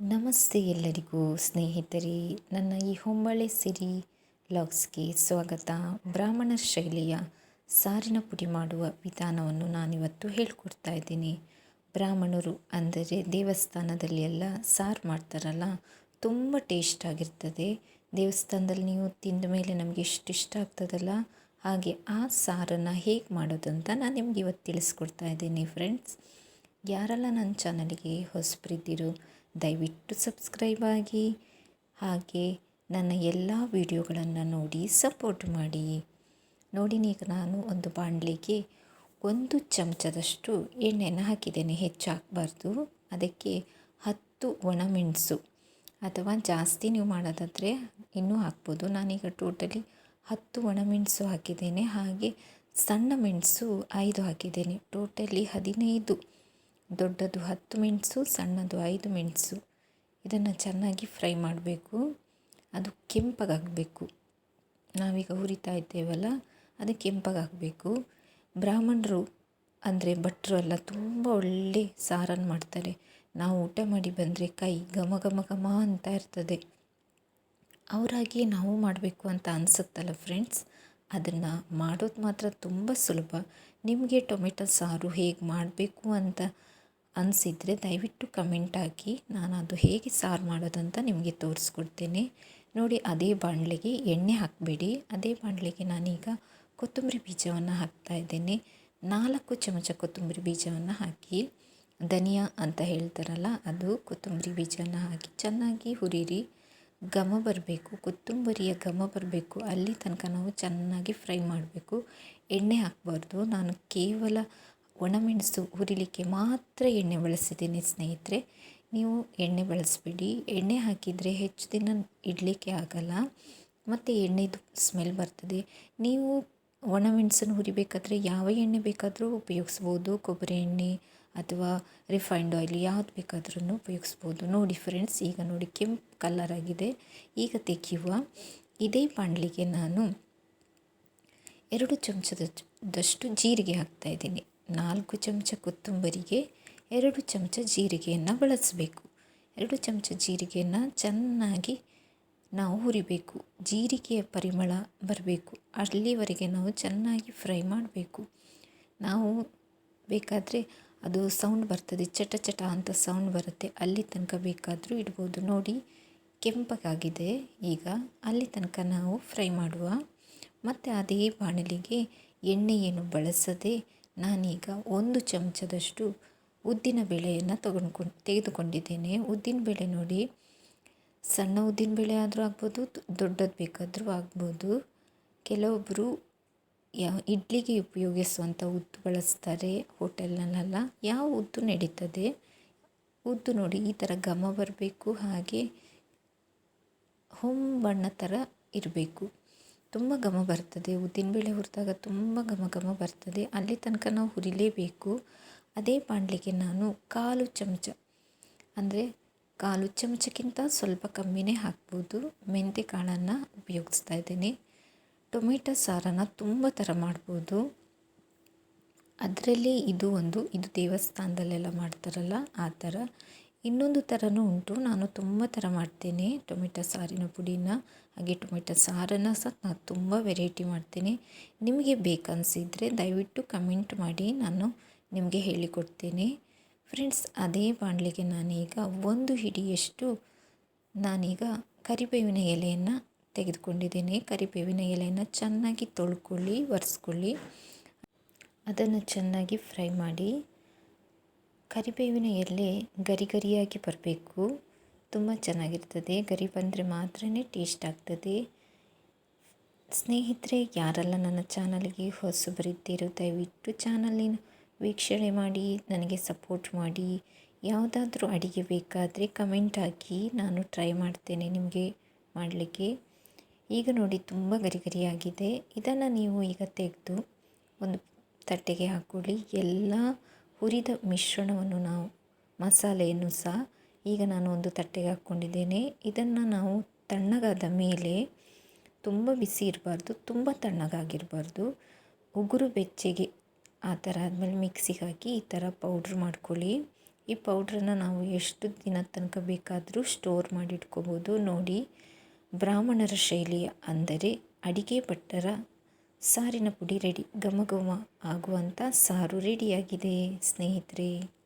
ನಮಸ್ತೆ ಎಲ್ಲರಿಗೂ ಸ್ನೇಹಿತರೆ, ನನ್ನ ಈ ಹೊಂಬಳೆ ಸಿರಿ ಲಾಗ್ಸ್ಗೆ ಸ್ವಾಗತ. ಬ್ರಾಹ್ಮಣ ಶೈಲಿಯ ಸಾರಿನ ಪುಡಿ ಮಾಡುವ ವಿಧಾನವನ್ನು ನಾನಿವತ್ತು ಹೇಳ್ಕೊಡ್ತಾ ಇದ್ದೀನಿ. ಬ್ರಾಹ್ಮಣರು ಅಂದರೆ ದೇವಸ್ಥಾನದಲ್ಲಿ ಎಲ್ಲ ಸಾರು ಮಾಡ್ತಾರಲ್ಲ, ತುಂಬ ಟೇಸ್ಟ್ ಆಗಿರ್ತದೆ. ದೇವಸ್ಥಾನದಲ್ಲಿ ನೀವು ತಿಂದ ಮೇಲೆ ನಮಗೆ ಎಷ್ಟು ಇಷ್ಟ ಆಗ್ತದಲ್ಲ, ಹಾಗೆ ಆ ಸಾರನ್ನು ಹೇಗೆ ಮಾಡೋದಂತ ನಾನು ನಿಮ್ಗೆ ಇವತ್ತು ತಿಳಿಸ್ಕೊಡ್ತಾ ಇದ್ದೀನಿ ಫ್ರೆಂಡ್ಸ್ ಯಾರೆಲ್ಲ ನನ್ನ ಚಾನಲಿಗೆ ಹೊಸಬ್ರಿದ್ದಿರು, ದಯವಿಟ್ಟು ಸಬ್ಸ್ಕ್ರೈಬ್ ಆಗಿ. ಹಾಗೆ ನನ್ನ ಎಲ್ಲ ವಿಡಿಯೋಗಳನ್ನು ನೋಡಿ ಸಪೋರ್ಟ್ ಮಾಡಿ. ನೋಡಿ ಈಗ ನಾನು ಒಂದು ಬಾಣಲೆಗೆ ಒಂದು ಚಮಚದಷ್ಟು ಎಣ್ಣೆನ ಹಾಕಿದ್ದೇನೆ ಹೆಚ್ಚು ಹಾಕಬಾರ್ದು ಅದಕ್ಕೆ ಹತ್ತು ಒಣಮೆಣಸು ಅಥವಾ ಜಾಸ್ತಿ ನೀವು ಮಾಡೋದಾದರೆ ಇನ್ನೂ ಹಾಕ್ಬೋದು. ನಾನೀಗ ಟೋಟಲಿ ಹತ್ತು ಒಣಮೆಣಸು ಹಾಕಿದ್ದೇನೆ. ಹಾಗೆ ಸಣ್ಣ ಮೆಣಸು ಐದು ಹಾಕಿದ್ದೇನೆ. ಟೋಟಲಿ ಹದಿನೈದು. ದೊಡ್ಡದು ಹತ್ತು ಮೆಣಸು, ಸಣ್ಣದು ಐದು ಮೆಣಸು. ಇದನ್ನು ಚೆನ್ನಾಗಿ ಫ್ರೈ ಮಾಡಬೇಕು. ಅದು ಕೆಂಪಗಾಗಬೇಕು ನಾವೀಗ ಹುರಿತಾ ಇದ್ದೇವಲ್ಲ, ಅದು ಕೆಂಪಗಾಗಬೇಕು ಬ್ರಾಹ್ಮಣರು ಅಂದರೆ ಭಟ್ರು ಎಲ್ಲ ತುಂಬ ಒಳ್ಳೆ ಸಾರನ್ನು ಮಾಡ್ತಾರೆ. ನಾವು ಊಟ ಮಾಡಿ ಬಂದರೆ ಕೈ ಘಮ ಘಮ ಘಮ ಅಂತ ಇರ್ತದೆ. ಅವರಾಗಿ ನಾವು ಮಾಡಬೇಕು ಅಂತ ಅನಿಸುತ್ತಲ್ಲ ಫ್ರೆಂಡ್ಸ್ ಅದನ್ನು ಮಾಡೋದು ಮಾತ್ರ ತುಂಬ ಸುಲಭ. ನಿಮಗೆ ಟೊಮೆಟೊ ಸಾರು ಹೇಗೆ ಮಾಡಬೇಕು ಅಂತ ಅನಿಸಿದರೆ ದಯವಿಟ್ಟು ಕಮೆಂಟ್ ಹಾಕಿ. ನಾನು ಅದು ಹೇಗೆ ಸಾರು ಮಾಡೋದಂತ ನಿಮಗೆ ತೋರಿಸ್ಕೊಡ್ತೇನೆ. ನೋಡಿ, ಅದೇ ಬಾಣಲೆಗೆ ಎಣ್ಣೆ ಹಾಕಬೇಡಿ. ಅದೇ ಬಾಣಲೆಗೆ ನಾನೀಗ ಕೊತ್ತಂಬರಿ ಬೀಜವನ್ನು ಹಾಕ್ತಾ ಇದ್ದೇನೆ. ನಾಲ್ಕು ಚಮಚ ಕೊತ್ತಂಬರಿ ಬೀಜವನ್ನು ಹಾಕಿ. ಧನಿಯಾ ಅಂತ ಹೇಳ್ತಾರಲ್ಲ, ಅದು ಕೊತ್ತಂಬರಿ ಬೀಜವನ್ನು ಹಾಕಿ ಚೆನ್ನಾಗಿ ಹುರಿರಿ. ಘಮ ಬರಬೇಕು, ಕೊತ್ತಂಬರಿಯ ಘಮ ಬರಬೇಕು. ಅಲ್ಲಿ ತನಕ ನಾವು ಚೆನ್ನಾಗಿ ಫ್ರೈ ಮಾಡಬೇಕು. ಎಣ್ಣೆ ಹಾಕಬಾರ್ದು. ನಾನು ಕೇವಲ ಒಣಮೆಣಸು ಹುರಿಲಿಕ್ಕೆ ಮಾತ್ರ ಎಣ್ಣೆ ಬಳಸಿದ್ದೀನಿ ಸ್ನೇಹಿತರೆ. ನೀವು ಎಣ್ಣೆ ಬಳಸಬೇಡಿ. ಎಣ್ಣೆ ಹಾಕಿದರೆ ಹೆಚ್ಚು ದಿನ ಇಡಲಿಕ್ಕೆ ಆಗಲ್ಲ. ಮತ್ತು ಎಣ್ಣೆದು ಸ್ಮೆಲ್ ಬರ್ತದೆ. ನೀವು ಒಣಮೆಣಸನ್ನು ಹುರಿಬೇಕಾದ್ರೆ ಯಾವ ಎಣ್ಣೆ ಬೇಕಾದರೂ ಉಪಯೋಗಿಸ್ಬೋದು. ಕೊಬ್ಬರಿ ಎಣ್ಣೆ ಅಥವಾ ರಿಫೈನ್ಡ್ ಆಯಿಲ್ ಯಾವ್ದು ಬೇಕಾದ್ರೂ ಉಪಯೋಗಿಸ್ಬೋದು. ನೋಡಿ ಫ್ರೆಂಡ್ಸ್ ಈಗ ನೋಡಿ ಕೆಂಪು ಕಲರ್ ಆಗಿದೆ. ಈಗ ತೆಗೆಯುವ ಇದೇ ಬಾಣಲಿಗೆ ನಾನು ಎರಡು ಚಮಚದಷ್ಟು ಜೀರಿಗೆ ಹಾಕ್ತಾಯಿದ್ದೀನಿ ನಾಲ್ಕು ಚಮಚ ಕೊತ್ತಂಬರಿಗೆ, ಎರಡು ಚಮಚ ಜೀರಿಗೆಯನ್ನು ಬಳಸಬೇಕು. ಎರಡು ಚಮಚ ಜೀರಿಗೆಯನ್ನು ಚೆನ್ನಾಗಿ ನಾವು ಹುರಿಬೇಕು. ಜೀರಿಗೆಯ ಪರಿಮಳ ಬರಬೇಕು. ಅಲ್ಲಿವರೆಗೆ ನಾವು ಚೆನ್ನಾಗಿ ಫ್ರೈ ಮಾಡಬೇಕು. ನಾವು ಬೇಕಾದರೆ ಅದು ಸೌಂಡ್ ಬರ್ತದೆ, ಚಟ ಚಟ ಅಂತ ಸೌಂಡ್ ಬರುತ್ತೆ. ಅಲ್ಲಿ ತನಕ ಬೇಕಾದರೂ ಇಡ್ಬೋದು. ನೋಡಿ ಕೆಂಪಗಾಗಿದೆ ಈಗ ಅಲ್ಲಿ ತನಕ ನಾವು ಫ್ರೈ ಮಾಡುವ. ಮತ್ತು ಅದೇ ಬಾಣಲಿಗೆ ಎಣ್ಣೆ ಏನು ಬಳಸದೆ ನಾನೀಗ ಒಂದು ಚಮಚದಷ್ಟು ಉದ್ದಿನ ಬೇಳೆಯನ್ನು ತಗೊಂಡ್ಕೊಂಡು, ತೆಗೆದುಕೊಂಡಿದ್ದೇನೆ. ಉದ್ದಿನ ಬೇಳೆ ನೋಡಿ, ಸಣ್ಣ ಉದ್ದಿನ ಬೇಳೆ ಆದರೂ ಆಗ್ಬೋದು ದೊಡ್ಡದು ಬೇಕಾದರೂ ಆಗ್ಬೋದು. ಕೆಲವೊಬ್ಬರು ಇಡ್ಲಿಗೆ ಉಪಯೋಗಿಸುವಂಥ ಉದ್ದು ಬಳಸ್ತಾರೆ ಹೋಟೆಲ್ನಲ್ಲೆಲ್ಲ. ಯಾವ ಉದ್ದು ನಡೀತದೆ? ಉದ್ದು ನೋಡಿ, ಈ ಥರ ಘಮ ಬರಬೇಕು, ಹಾಗೆ ಹೊಂಬಣ್ಣ ಥರ ಇರಬೇಕು. ತುಂಬ ಘಮ ಬರ್ತದೆ. ಉದ್ದಿನಬೇಳೆ ಹುರಿದಾಗ ತುಂಬ ಘಮ ಘಮ ಬರ್ತದೆ. ಅಲ್ಲಿ ತನಕ ನಾವು ಹುರಿಲೇಬೇಕು. ಅದೇ ಬಾಣಲೆಗೆ ನಾನು ಕಾಲು ಚಮಚ, ಅಂದರೆ ಕಾಲು ಚಮಚಕ್ಕಿಂತ ಸ್ವಲ್ಪ ಕಮ್ಮಿನೇ ಹಾಕ್ಬೋದು. ಮೆಂತೆ ಕಾಳನ್ನು ಉಪಯೋಗಿಸ್ತಾ ಇದ್ದೀನಿ. ಟೊಮೆಟೊ ಸಾರನ್ನು ತುಂಬ ಥರ ಮಾಡ್ಬೋದು. ಅದರಲ್ಲಿ ಇದು ಒಂದು, ಇದು ದೇವಸ್ಥಾನದಲ್ಲೆಲ್ಲ ಮಾಡ್ತಾರಲ್ಲ, ಆ ಥರ. ಇನ್ನೊಂದು ಥರನೂ ಉಂಟು. ನಾನು ತುಂಬ ಥರ ಮಾಡ್ತೇನೆ. ಟೊಮೆಟೊ ಸಾರಿನ ಪುಡಿನ, ಹಾಗೆ ಟೊಮೆಟೊ ಸಾರನ್ನು ಸಹ ನಾನು ತುಂಬ ವೆರೈಟಿ ಮಾಡ್ತೇನೆ. ನಿಮಗೆ ಬೇಕನ್ಸಿದರೆ ದಯವಿಟ್ಟು ಕಮೆಂಟ್ ಮಾಡಿ, ನಾನು ನಿಮಗೆ ಹೇಳಿಕೊಡ್ತೇನೆ. ಫ್ರೆಂಡ್ಸ್ ಅದೇ ಬಾಣಲಿಗೆ ನಾನೀಗ ಒಂದು ಹಿಡಿಯಷ್ಟು ನಾನೀಗ ಕರಿಬೇವಿನ ಎಲೆಯನ್ನು ತೆಗೆದುಕೊಂಡಿದ್ದೇನೆ. ಕರಿಬೇವಿನ ಎಲೆಯನ್ನು ಚೆನ್ನಾಗಿ ತೊಳ್ಕೊಳ್ಳಿ, ಒರೆಸ್ಕೊಳ್ಳಿ. ಅದನ್ನು ಚೆನ್ನಾಗಿ ಫ್ರೈ ಮಾಡಿ ಕರಿಬೇವಿನ ಎಲೆ ಗರಿ ಗರಿಯಾಗಿ ಬರಬೇಕು. ತುಂಬ ಚೆನ್ನಾಗಿರ್ತದೆ. ಗರಿ ಬಂದರೆ ಮಾತ್ರ ಟೇಸ್ಟ್ ಆಗ್ತದೆ. ಸ್ನೇಹಿತರೆ, ಯಾರೆಲ್ಲ ನನ್ನ ಚಾನಲ್ಗೆ ಹೊಸಬರಿದ್ದೀರೋ ದಯವಿಟ್ಟು ಚಾನಲಿನ ವೀಕ್ಷಣೆ ಮಾಡಿ, ನನಗೆ ಸಪೋರ್ಟ್ ಮಾಡಿ. ಯಾವುದಾದ್ರೂ ಅಡಿಗೆ ಬೇಕಾದರೆ ಕಮೆಂಟ್ ಹಾಕಿ, ನಾನು ಟ್ರೈ ಮಾಡ್ತೇನೆ ನಿಮಗೆ ಮಾಡಲಿಕ್ಕೆ. ಈಗ ನೋಡಿ, ತುಂಬ ಗರಿ ಗರಿಯಾಗಿದೆ ಇದನ್ನು ನೀವು ಈಗ ತೆಗೆದು ಒಂದು ತಟ್ಟೆಗೆ ಹಾಕ್ಕೊಳ್ಳಿ ಎಲ್ಲ ಹುರಿದ ಮಿಶ್ರಣವನ್ನು ನಾವು, ಮಸಾಲೆಯನ್ನು ಸಹ ಈಗ ನಾನು ಒಂದು ತಟ್ಟೆಗೆ ಹಾಕ್ಕೊಂಡಿದ್ದೇನೆ. ಇದನ್ನು ನಾವು ತಣ್ಣಗಾದ ಮೇಲೆ ತುಂಬ ಬಿಸಿ ಇರಬಾರ್ದು, ತುಂಬ ತಣ್ಣಗಾಗಿರಬಾರ್ದು. ಉಗುರು ಬೆಚ್ಚಗೆ ಆ ಥರ ಆದಮೇಲೆ ಮಿಕ್ಸಿಗೆ ಹಾಕಿ ಈ ಥರ ಪೌಡ್ರ್ ಮಾಡ್ಕೊಳ್ಳಿ. ಈ ಪೌಡ್ರನ್ನು ನಾವು ಎಷ್ಟು ದಿನ ತನಕ ಬೇಕಾದರೂ ಸ್ಟೋರ್ ಮಾಡಿಟ್ಕೋಬೋದು. ನೋಡಿ, ಬ್ರಾಹ್ಮಣರ ಶೈಲಿಯ ಅಂದರೆ ಅಡಿಗೆ ಭಟ್ಟರ ಸಾರಿನ ಪುಡಿ ರೆಡಿ. ಘಮ ಘಮ ಆಗುವಂಥ ಸಾರು ರೆಡಿಯಾಗಿದೆ. ಸ್ನೇಹಿತರೆ.